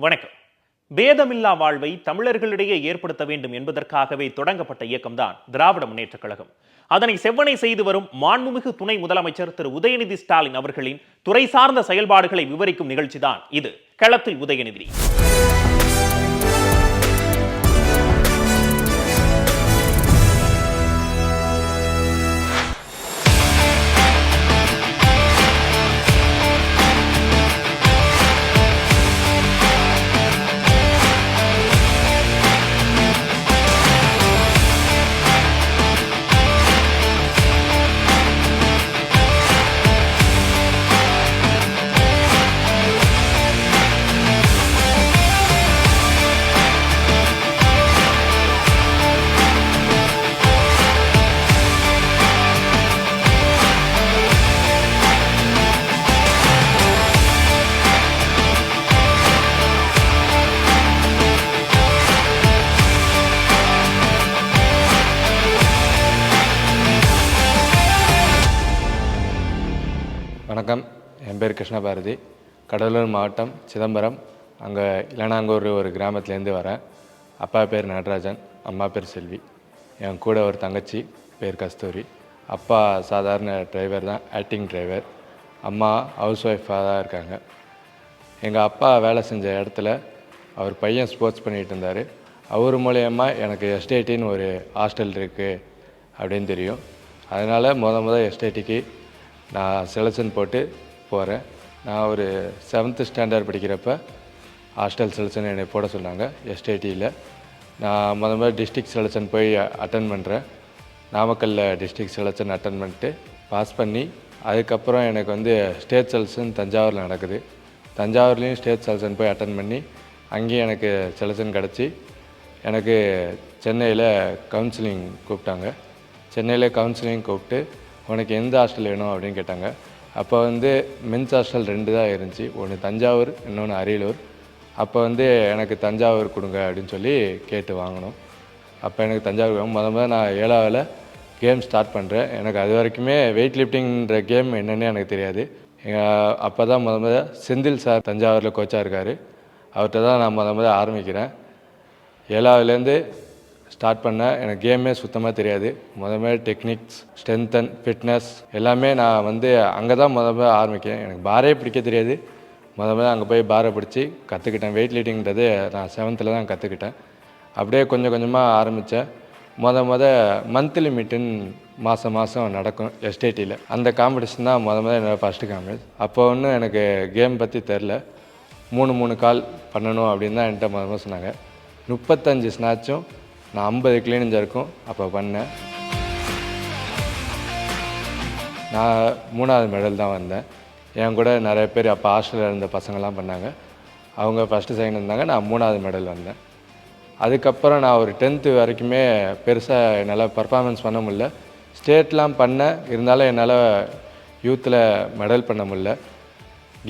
வணக்கம். பேதமில்லா வாழ்வை தமிழர்களிடையே ஏற்படுத்த வேண்டும் என்பதற்காகவே தொடங்கப்பட்ட இயக்கம்தான் திராவிட முன்னேற்றக் கழகம். அதனை செவ்வனை செய்து வரும் மாண்புமிகு துணை முதலமைச்சர் திரு உதயநிதி ஸ்டாலின் அவர்களின் துறை சார்ந்த செயல்பாடுகளை விவரிக்கும் நிகழ்ச்சிதான் இது. களத்தில் உதயநிதி. வணக்கம். என் பேர் கிருஷ்ணபாரதி. கடலூர் மாவட்டம் சிதம்பரம். அங்கே இளனாங்கூர் ஒரு கிராமத்துலேருந்து வரேன். அப்பா பேர் நடராஜன் அம்மா பேர் செல்வி. என் கூட ஒரு தங்கச்சி பேர் கஸ்தூரி. அப்பா சாதாரண டிரைவர் தான் ஆக்டிங் டிரைவர் அம்மா ஹவுஸ் ஒய்ஃபாக தான் இருக்காங்க. எங்கள் அப்பா வேலை செஞ்ச இடத்துல அவர் பையன் ஸ்போர்ட்ஸ் பண்ணிகிட்டு இருந்தார். அவர் மூலயமா எனக்கு எஸ்டேட்டின்னு ஒரு ஹாஸ்டல் இருக்குது அப்படின்னு தெரியும். அதனால் முத முத எஸ்டேட்டிக்கு நான் செலெக்ஷன் போட்டு போகிறேன் நான் ஒரு செவன்த்து ஸ்டாண்டர்ட் படிக்கிறப்ப ஹாஸ்டல் செலெக்ஷன் என்னை போட சொன்னாங்க எஸ்டேட்டியில் நான் முத முதல்ல டிஸ்ட்ரிக் செலெக்ஷன் போய் அட்டன் பண்ணுறேன் நாமக்கல்லில் டிஸ்ட்ரிக் செலெக்ஷன் அட்டன் பண்ணிட்டு பாஸ் பண்ணி அதுக்கப்புறம் எனக்கு வந்து ஸ்டேட் செலெக்ஷன் தஞ்சாவூரில் நடக்குது. தஞ்சாவூர்லேயும் ஸ்டேட் செலெக்ஷன் போய் அட்டன் பண்ணி அங்கேயும் எனக்கு செலெக்ஷன் கிடச்சி. எனக்கு சென்னையில் கவுன்சிலிங் கூப்பிட்டாங்க. சென்னையில் கவுன்சிலிங் கூப்பிட்டு உனக்கு எந்த ஹாஸ்டல் வேணும் அப்படின்னு கேட்டாங்க. அப்போ வந்து மென்ஸ் ஹாஸ்டல் ரெண்டு தான் இருந்துச்சு. ஒன்று தஞ்சாவூர் இன்னொன்று அரியலூர். அப்போ வந்து எனக்கு தஞ்சாவூர் கொடுங்க அப்படின்னு சொல்லி கேட்டு வாங்கினோம். அப்போ எனக்கு தஞ்சாவூர் வேணும். முத முத நான் ஏழாவில் கேம் ஸ்டார்ட் பண்ணுறேன் எனக்கு அது வரைக்குமே வெயிட் லிஃப்டிங்ன்ற கேம் என்னென்னு எனக்கு தெரியாது. எங்கள் அப்போ தான் முத முத செந்தில் சார் தஞ்சாவூரில் கோச்சாக இருக்கார். அவர்கிட்ட தான் நான் முத முத ஆரம்பிக்கிறேன். ஏழாவிலேருந்து ஸ்டார்ட் பண்ணேன் எனக்கு கேமே சுத்தமாக தெரியாது. முதல்ல டெக்னிக்ஸ் ஸ்ட்ரென்த்தன் ஃபிட்னஸ் எல்லாமே நான் வந்து அங்கே தான் முத முத ஆரம்பிக்கிறேன் எனக்கு பாரே பிடிக்க தெரியாது. முத அங்கே போய் பாரை பிடிச்சி கற்றுக்கிட்டேன் வெயிட் லிஃப்டிங்கிறது நான் செவன்த்தில் தான் கற்றுக்கிட்டேன் அப்படியே கொஞ்சம் கொஞ்சமாக ஆரம்பித்தேன் முத முத மந்த்லி மீட்டுன்னு மாதம் மாதம் நடக்கும் எஸ்டேட்டியில் அந்த காம்படிஷன் தான் முத முத என்னோடய ஃபஸ்ட்டு காம்படிஷன் அப்போ ஒன்றும் எனக்கு கேம் பற்றி தெரில மூணு மூணு கால் பண்ணணும் அப்படின்னு தான் என்கிட்ட முத முத சொன்னாங்க. முப்பத்தஞ்சு ஸ்நாச்சும் நான் ஐம்பது கிளீனிங் இருக்கும். அப்போ பண்ணேன். நான் மூணாவது மெடல் தான் வந்தேன். என் கூட நிறைய பேர் அப்போ ஹாஸ்டலில் இருந்த பசங்கள்லாம் பண்ணாங்க. அவங்க ஃபஸ்ட்டு செகண்ட் இருந்தாங்க நான் மூணாவது மெடல் வந்தேன். அதுக்கப்புறம் நான் ஒரு டென்த்து வரைக்குமே பெருசாக என்னால் பர்ஃபார்மன்ஸ் பண்ண முடியல. ஸ்டேட்லாம் பண்ணேன். இருந்தாலும் என்னால் யூத்தில் மெடல் பண்ண முடில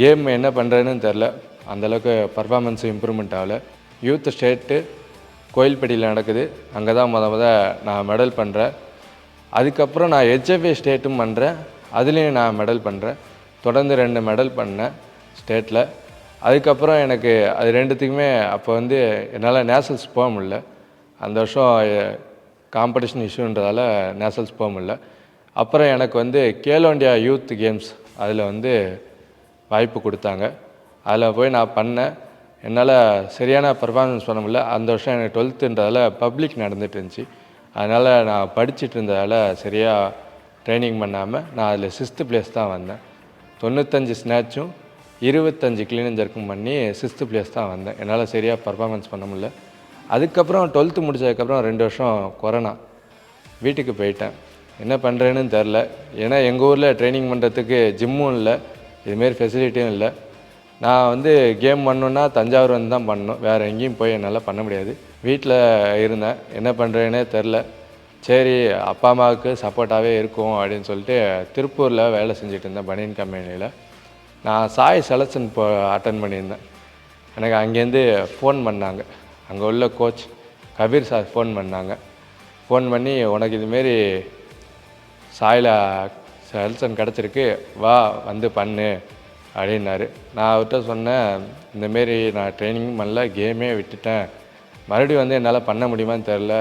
கேம் என்ன பண்ணுறேன்னு தெரில அந்தளவுக்கு பர்ஃபார்மன்ஸ் இம்ப்ரூவ்மெண்ட் ஆகலை. யூத் ஸ்டேட்டு கோயில்பட்டியில் நடக்குது. அங்கே தான் முத முத நான் மெடல் பண்ணுறேன் அதுக்கப்புறம் நான் ஹெச்எஃப்ஏ ஸ்டேட்டும் பண்ணுறேன் அதுலேயும் நான் மெடல் பண்ணுறேன் தொடர்ந்து ரெண்டு மெடல் பண்ணேன் ஸ்டேட்டில் அதுக்கப்புறம் எனக்கு அது ரெண்டுத்துக்குமே அப்போ வந்து என்னால் நேஷனல்ஸ் போக முடில அந்த வருஷம் காம்படிஷன் இஷ்யூன்றதால நேஷனல்ஸ் போக முடில அப்புறம் எனக்கு வந்து கேலோ இண்டியா யூத் கேம்ஸ் அதில் வந்து வாய்ப்பு கொடுத்தாங்க. அதில் போய் நான் பண்ணேன். என்னால் சரியான பர்ஃபார்மன்ஸ் பண்ண முடியல. அந்த வருஷம் எனக்கு டுவெல்த்துன்றதால பப்ளிக் நடந்துட்டு இருந்துச்சு. அதனால் நான் படிச்சுட்டு இருந்ததால் சரியாக ட்ரைனிங் பண்ணாமல் நான் அதில் சிக்ஸ்த்து பிளேஸ் தான் வந்தேன். தொண்ணூத்தஞ்சு ஸ்னாச்சும் இருபத்தஞ்சு கிளீன் ஜர்க்கும் பண்ணி சிக்ஸ்த்து பிளேஸ் தான் வந்தேன். என்னால் சரியாக பர்ஃபார்மன்ஸ் பண்ண முடியல. அதுக்கப்புறம் டுவெல்த்து முடிச்சதுக்கப்புறம் ரெண்டு வருஷம் கொரோனா வீட்டுக்கு போயிட்டேன். என்ன பண்ணுறேன்னு தெரில ஏன்னா எங்கள் ஊரில் ட்ரைனிங் பண்ணுறதுக்கு ஜிம்மும் இல்லை. இதுமாரி ஃபெசிலிட்டியும் இல்லை. நான் வந்து கேம் பண்ணணுன்னா தஞ்சாவூர் வந்து தான் பண்ணணும். வேறு எங்கேயும் போய் என்னால் பண்ண முடியாது. வீட்டில் இருந்தேன். என்ன பண்ணுறேன்னே தெரில சரி அப்பா அம்மாவுக்கு சப்போர்ட்டாகவே இருக்கும் அப்படின்னு சொல்லிட்டு திருப்பூரில் வேலை செஞ்சுட்டு இருந்தேன் பனியன் கம்பெனியில். நான் சாய் செலக்ஷன் இப்போ அட்டன் பண்ணியிருந்தேன். எனக்கு அங்கேருந்து ஃபோன் பண்ணாங்க. அங்கே உள்ள கோச் கபீர் சார் ஃபோன் பண்ணாங்க. ஃபோன் பண்ணி உனக்கு இதுமாரி சாயில் செலக்ஷன் கிடச்சிருக்கு. வா வந்து பண்ணு. அப்படின்னாரு. நான் அவர்கிட்ட சொன்னேன் இந்தமாரி நான் ட்ரைனிங் பண்ணல கேமே விட்டுட்டேன். மறுபடியும் வந்து என்னால் பண்ண முடியுமான்னு தெரில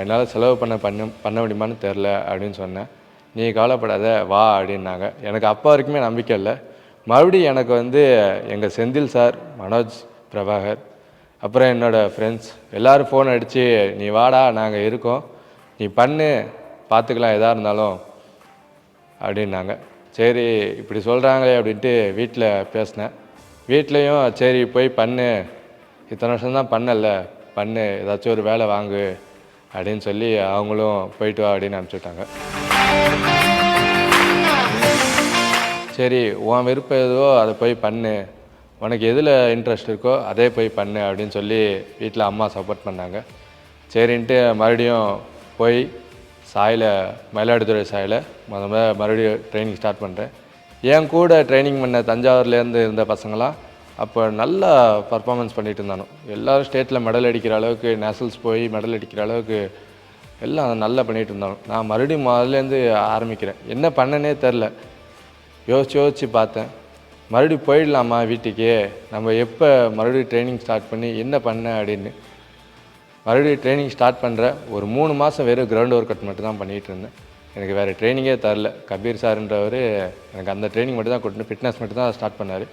என்னால் செலவு பண்ண பண்ண பண்ண முடியுமான்னு தெரில அப்படின்னு சொன்னேன். நீ கவலைப்படாத வா அப்படின்னாங்க. எனக்கு அப்போ வரைக்குமே நம்பிக்கை இல்லை. மறுபடியும் எனக்கு வந்து எங்கள் செந்தில் சார் மனோஜ் பிரபாகர் அப்புறம் என்னோடய ஃப்ரெண்ட்ஸ் எல்லோரும் ஃபோன் அடித்து நீ வாடா நாங்கள் இருக்கோம். நீ பண்ணு பார்த்துக்கலாம் எதாக இருந்தாலும். அப்படின்னாங்க. சரி இப்படி சொல்கிறாங்களே அப்படின்ட்டு வீட்டில் பேசினேன். வீட்லேயும் சரி போய் பண்ணு. இத்தனை வருஷம் தான் பண்ணல. பண்ணு ஏதாச்சும் ஒரு வேலை வாங்கு அப்படின்னு சொல்லி அவங்களும் போயிட்டு வா அப்படின்னு அனுப்பிச்சுட்டாங்க. சரி உன் விருப்பம் எதுவோ அதை போய் பண்ணு. உனக்கு எதில் இன்ட்ரெஸ்ட் இருக்கோ அதே போய் பண்ணு அப்படின்னு சொல்லி வீட்டில் அம்மா சப்போர்ட் பண்ணாங்க. சரின்ட்டு மறுபடியும் போய் சாயில் மயிலாடுதுறை சாயில். முத முத மறுபடியும் ட்ரைனிங் ஸ்டார்ட் பண்ணுறேன் என் கூட ட்ரைனிங் பண்ண தஞ்சாவூர்லேருந்து இருந்த பசங்களாம் அப்போ நல்லா பர்ஃபார்மன்ஸ் பண்ணிட்டு இருந்தானோ. எல்லாரும் ஸ்டேட்டில் மெடல் அடிக்கிற அளவுக்கு நேஷனல்ஸ் போய் மெடல் அடிக்கிற அளவுக்கு எல்லாம் நல்லா பண்ணிகிட்டு இருந்தானோ. நான் மறுபடியும் முதல்லேருந்து ஆரம்பிக்கிறேன். என்ன பண்ணனே தெரில யோசிச்சு யோசிச்சு பார்த்தேன். மறுபடியும் போயிடலாமா வீட்டுக்கே? நம்ம எப்போ மறுபடியும் ட்ரைனிங் ஸ்டார்ட் பண்ணி என்ன பண்ண அப்படின்னு. மறுபடியும் ட்ரைனிங் ஸ்டார்ட் பண்ணுறேன் ஒரு மூணு மாதம் வெறும் கிரவுண்ட் ஒர்க் அவுட் மட்டும் தான் பண்ணிகிட்டு இருந்தேன். எனக்கு வேறு ட்ரைனிங்கே தரல. கபீர் சார்ன்றவர் எனக்கு அந்த ட்ரைனிங் மட்டும் தான் கொடுத்து ஃபிட்னஸ் மட்டும் தான் ஸ்டார்ட் பண்ணார்.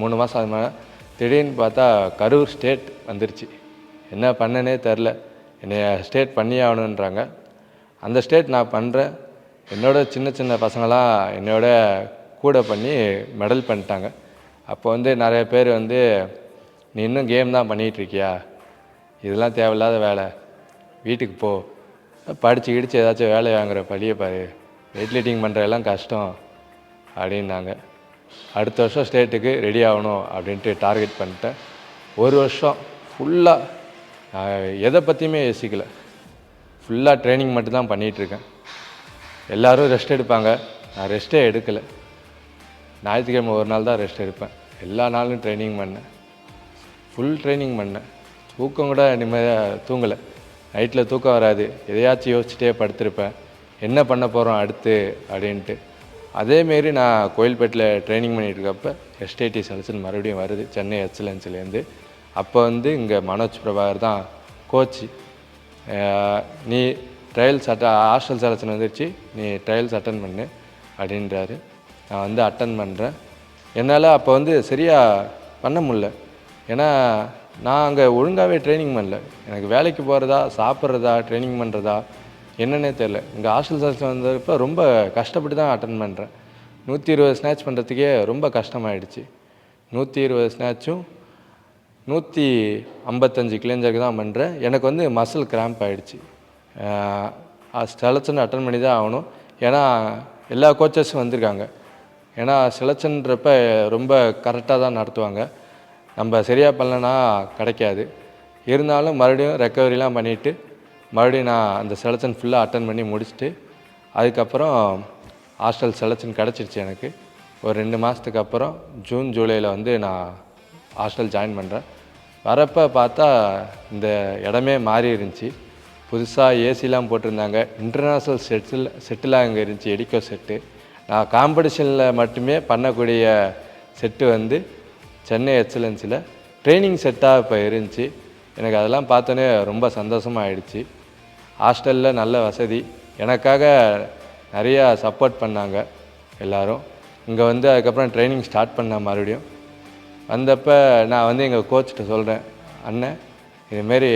மூணு மாதம் அது மாதிரி திடீர்னு பார்த்தா கரூர் ஸ்டேட் வந்துருச்சு. என்ன பண்ணனே தெரில என்னை ஸ்டேட் பண்ணி ஆகணுன்றாங்க அந்த ஸ்டேட் நான் பண்ணுறேன் என்னோட சின்ன சின்ன பசங்களாம் என்னோட கூட பண்ணி மெடல் பண்ணிட்டாங்க. அப்போ வந்து நிறைய பேர் வந்து நீ இன்னும் கேம் தான் பண்ணிகிட்டு இருக்கியா? இதெல்லாம் தேவையில்லாத வேலை. வீட்டுக்கு போ. படித்து கிடிச்சு ஏதாச்சும் வேலை வாங்குற பழியை பாரு. வெயிட் லிஃப்டிங் பண்ணுறதெல்லாம் கஷ்டம் அப்படின்னாங்க. அடுத்த வருஷம் ஸ்டேட்டுக்கு ரெடி ஆகணும் அப்படின்ட்டு டார்கெட் பண்ணிட்டேன். ஒரு வருஷம் ஃபுல்லாக நான் எதை பற்றியுமே யோசிக்கல. ஃபுல்லாக ட்ரைனிங் மட்டும்தான் பண்ணிகிட்ருக்கேன். எல்லோரும் ரெஸ்ட் எடுப்பாங்க. நான் ரெஸ்ட்டே எடுக்கலை. ஞாயிற்றுக்கிழமை ஒரு நாள் தான் ரெஸ்ட் எடுப்பேன். எல்லா நாளும் ட்ரைனிங் பண்ணேன். ஃபுல் ட்ரைனிங் பண்ணேன். தூக்கம் கூட நிம்மதியாக தூங்கலை. நைட்டில் தூக்கம் வராது. எதையாச்சும் யோசிச்சுட்டே படுத்திருப்பேன். என்ன பண்ண போகிறோம் அடுத்து அப்படின்ட்டு. அதேமாரி நான் கோயில்பேட்டில் ட்ரைனிங் பண்ணிகிட்டு இருக்கப்ப எஸ்டேடி செலக்ஷன் மறுபடியும் வருது. சென்னை எக்ஸலன்ஸ்லேருந்து. அப்போ வந்து இங்கே மனோஜ் பிரபாகர் தான் கோச்சு நீ ட்ரையல்ஸ் அட்ட ஹாஸ்டல் செலக்ஷன் வந்துருச்சு. நீ ட்ரையல்ஸ் அட்டன் பண்ணு அப்படின்றாரு. நான் வந்து அட்டன் பண்ணுறேன் என்னால் அப்போ வந்து சரியாக பண்ண முடில ஏன்னா நான் அங்கே ஒழுங்காகவே ட்ரைனிங் பண்ணல. எனக்கு வேலைக்கு போகிறதா சாப்பிட்றதா ட்ரைனிங் பண்ணுறதா என்னன்னே தெரில இங்கே ஹாஸ்டல் செலக்ஷன் வந்தப்போ ரொம்ப கஷ்டப்பட்டு தான் அட்டன் பண்ணுறேன் நூற்றி இருபது ஸ்நாட்ச் பண்ணுறதுக்கே ரொம்ப கஷ்டமாயிடுச்சு. நூற்றி இருபது ஸ்நாட்சும் நூற்றி ஐம்பத்தஞ்சு கிளேஞ்சருக்கு தான் பண்ணுறேன் எனக்கு வந்து மசில் கிராம்ப் ஆகிடுச்சு செலக்ஷன் அட்டன் பண்ணி தான் ஆகணும். ஏன்னா எல்லா கோச்சஸும் வந்திருக்காங்க. ஏன்னா செலச்சன்றப்ப ரொம்ப கரெக்டாக தான் நடத்துவாங்க. நம்ம சரியாக பண்ணலன்னா கிடைக்காது. இருந்தாலும் மறுபடியும் ரெக்கவரிலாம் பண்ணிவிட்டு மறுபடியும் நான் அந்த செலக்ஷன் ஃபுல்லாக அட்டன் பண்ணி முடிச்சுட்டு அதுக்கப்புறம் ஹாஸ்டல் செலெக்ஷன் கிடச்சிருச்சு எனக்கு. ஒரு ரெண்டு மாதத்துக்கு அப்புறம் ஜூன் ஜூலையில் வந்து நான் ஹாஸ்டல் ஜாயின் பண்ணுறேன் வரப்போ பார்த்தா இந்த இடமே மாறி இருந்துச்சு. புதுசாக ஏசிலாம் போட்டிருந்தாங்க. இன்டர்நேஷ்னல் செட்டில் செட்டிலாக அங்கே இருந்துச்சு எடிக்கோ செட்டு நான் காம்படிஷனில் மட்டுமே பண்ணக்கூடிய செட்டு வந்து சென்னை எக்ஸலன்ஸில் ட்ரைனிங் செட்டாக இப்போ இருந்துச்சு. எனக்கு அதெல்லாம் பார்த்தோன்னே ரொம்ப சந்தோஷமாக ஆயிடுச்சு ஹாஸ்டலில் நல்ல வசதி. எனக்காக நிறையா சப்போர்ட் பண்ணாங்க எல்லாரும். இங்கே வந்து அதுக்கப்புறம் ட்ரைனிங் ஸ்டார்ட் பண்ணேன் மறுபடியும். வந்தப்போ நான் வந்து எங்கள் கோச்சிட்ட சொல்கிறேன் அண்ணன் இதுமாரி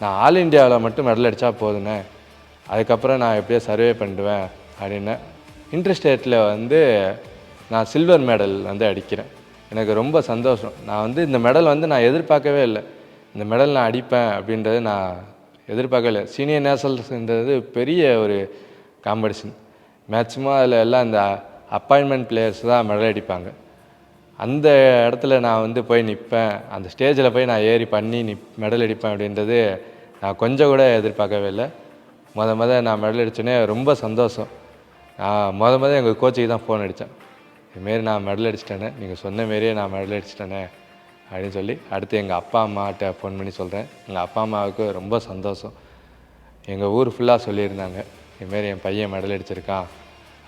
நான் ஆல் இண்டியாவில் மட்டும் மெடல் அடித்தா போதுண்ணே அதுக்கப்புறம் நான் எப்படியோ சர்வே பண்ணிடுவேன் அப்படின்னேன் இன்டர்ஸ்டேட்டில் வந்து நான் சில்வர் மெடல் வந்து அடிக்கிறேன். எனக்கு ரொம்ப சந்தோஷம். நான் வந்து இந்த மெடல் வந்து நான் எதிர்பார்க்கவே இல்லை. இந்த மெடல் நான் அடிப்பேன் அப்படின்றது நான் எதிர்பார்க்கவே இல்லை. சீனியர் நேஷனல்ஸ்ன்றது பெரிய ஒரு காம்படிஷன் மேக்சிமம் அதில் எல்லாம் இந்த அப்பாயின்மெண்ட் பிளேயர்ஸ் தான் மெடல் அடிப்பாங்க. அந்த இடத்துல நான் வந்து போய் நிற்பேன் அந்த ஸ்டேஜில் போய் நான் ஏறி பண்ணி நிப் மெடல் அடிப்பேன் அப்படின்றது நான் கொஞ்சம் கூட எதிர்பார்க்கவே இல்லை. மொதல் மொதல் நான் மெடல் அடித்தோடனே ரொம்ப சந்தோஷம். நான் மொதல் மொதல் எங்கள் கோச்சுக்கு தான் ஃபோன் அடித்தேன் இதுமாரி நான் மெடல் அடிச்சிட்டேனே நீங்கள் சொன்ன மாரியே நான் மெடல் அடிச்சிட்டேனே அப்படின்னு சொல்லி அடுத்து எங்கள் அப்பா அம்மாட்ட ஃபோன் பண்ணி சொல்கிறேன் எங்கள் அப்பா அம்மாவுக்கு ரொம்ப சந்தோஷம். எங்கள் ஊர் ஃபுல்லாக சொல்லியிருந்தாங்க இதுமாரி என் பையன் மெடல் அடிச்சிருக்கான்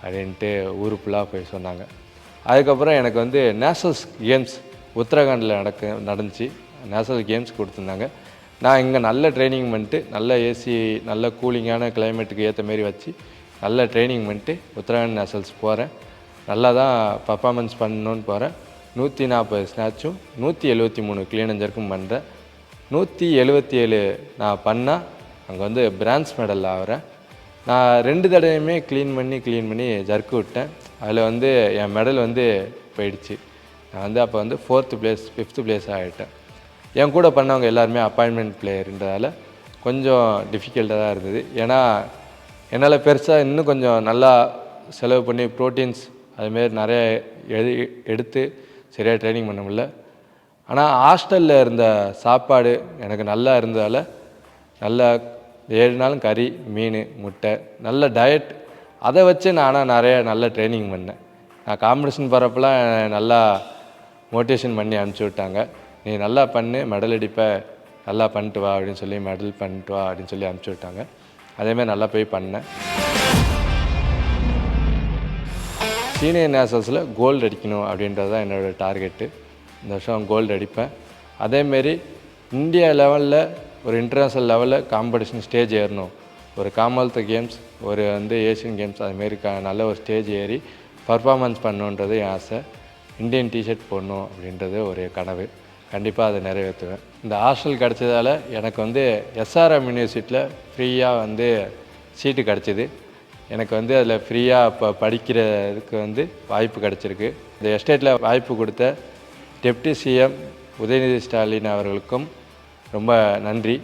அப்படின்ட்டு ஊர் ஃபுல்லாக போய் சொன்னாங்க. அதுக்கப்புறம் எனக்கு வந்து நேஷனல்ஸ் கேம்ஸ் உத்தரகாண்டில் நடக்க நடந்துச்சு. நேஷனல் கேம்ஸ் கொடுத்துருந்தாங்க. நான் இங்கே நல்ல ட்ரைனிங் பண்ணிட்டு நல்ல ஏசி நல்ல கூலிங்கான கிளைமேட்டுக்கு ஏற்ற மாரி வச்சு நல்ல ட்ரைனிங் பண்ணிட்டு உத்தரகாண்ட் நேஷனல்ஸ் போகிறேன் நல்லா தான் பர்ஃபார்மன்ஸ் பண்ணணும்னு போகிறேன் நூற்றி நாற்பது ஸ்னாச்சும் நூற்றி எழுபத்தி மூணு கிளீனஞ்சருக்கும் பண்ணுறேன் நூற்றி எழுபத்தி ஏழு நான் பண்ணால் அங்கே வந்து பிரான்ஸ் மெடல் ஆகிறேன் நான் ரெண்டு தடவையுமே க்ளீன் பண்ணி க்ளீன் பண்ணி ஜர்க்கு விட்டேன். அதில் வந்து என் மெடல் வந்து போயிடுச்சு. நான் வந்து அப்போ வந்து ஃபோர்த்து பிளேஸ் ஃபிஃப்த்து பிளேஸ் ஆகிட்டேன் என் கூட பண்ணவங்க எல்லாருமே அப்பாயின்மெண்ட் பிளேயருன்றதால கொஞ்சம் டிஃபிகல்ட்டாக தான் இருந்தது. ஏன்னா என்னால் பெருசாக இன்னும் கொஞ்சம் நல்லா செலவு பண்ணி ப்ரோட்டீன்ஸ் அதுமாரி நிறைய எழுதி எடுத்து சரியாக ட்ரைனிங் பண்ண முடியல. ஆனால் ஹாஸ்டலில் இருந்த சாப்பாடு எனக்கு நல்லா இருந்ததால் நல்லா ஏழு நாளும் கறி மீன் முட்டை நல்ல டயட் அதை வச்சு நான் ஆனால் நிறைய நல்ல ட்ரைனிங் பண்ணேன். நான் காம்படிஷன் போகிறப்பெல்லாம் நல்லா மோட்டிவேஷன் பண்ணி அனுப்பிச்சி விட்டாங்க. நீ நல்லா பண்ணு மெடல் அடிப்ப நல்லா பண்ணிட்டு வா அப்படின்னு சொல்லி மெடல் பண்ணிட்டு வா அப்படின்னு சொல்லி அனுப்பிச்சி விட்டாங்க. அதேமாதிரி நல்லா போய் பண்ணேன். சீனியர் நேஷனல்ஸில் கோல்டு அடிக்கணும் அப்படின்றது தான் என்னோடய டார்கெட்டு இந்த வருஷம் கோல்டு அடிப்பேன். அதேமாரி இந்தியா லெவலில் ஒரு இன்டர்நேஷ்னல் லெவலில் காம்படிஷன் ஸ்டேஜ் ஏறணும். ஒரு காமன்வெல்த் கேம்ஸ் ஒரு வந்து ஏஷியன் கேம்ஸ் அதுமாரி க நல்ல ஒரு ஸ்டேஜ் ஏறி பர்ஃபார்மன்ஸ் பண்ணணுன்றது என் ஆசை. இந்தியன் டிஷர்ட் போடணும் அப்படின்றது ஒரு கனவு. கண்டிப்பாக அதை நிறைவேற்றுவேன். இந்த ஹாஸ்டல் கிடச்சதால எனக்கு வந்து எஸ்ஆர்எம் யூனிவர்சிட்டியில் ஃப்ரீயாக வந்து சீட்டு கிடச்சிது. எனக்கு வந்து அதில் ஃப்ரீயாக இப்போ படிக்கிறதுக்கு வந்து வாய்ப்பு கிடச்சிருக்கு. இந்த எஸ்டேட்டில் வாய்ப்பு கொடுத்த டெப்டி சிஎம் உதயநிதி ஸ்டாலின் அவர்களுக்கும் ரொம்ப நன்றி.